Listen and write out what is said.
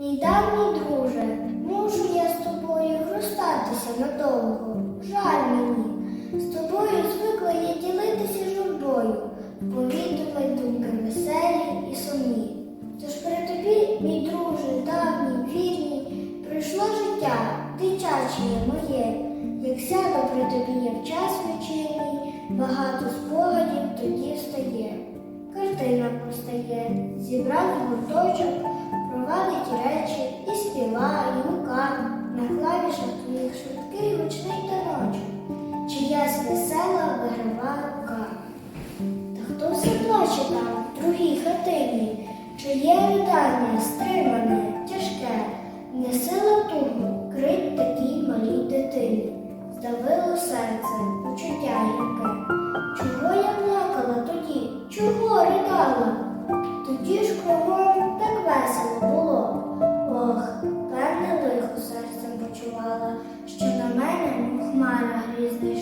Мій давній друже, мушу я з тобою розстатися надовго. Жаль мені. З тобою звикла я ділитися журбою, повідувати думки веселі і сумні. Тож при тобі, мій друже, давній, вірний, прийшло життя, дитяче моє, як сяду при тобі я в час вечірній, багато спогадів тоді встає. Картина постає, зібрав гурточок, провадить речі і співає лука на клавішах твоїх швидкий гучний таночок, чиясь весела виграва рука. Та хто все плаче там, в другій хатині, чиє ридання стримане, тяжке, не сила тугу, крить такій малій дитині, здавило серце, почуття яке. Чого я плакала тоді? Чого ридала? Тоді ж кругом почувала, що на мене хмара грізне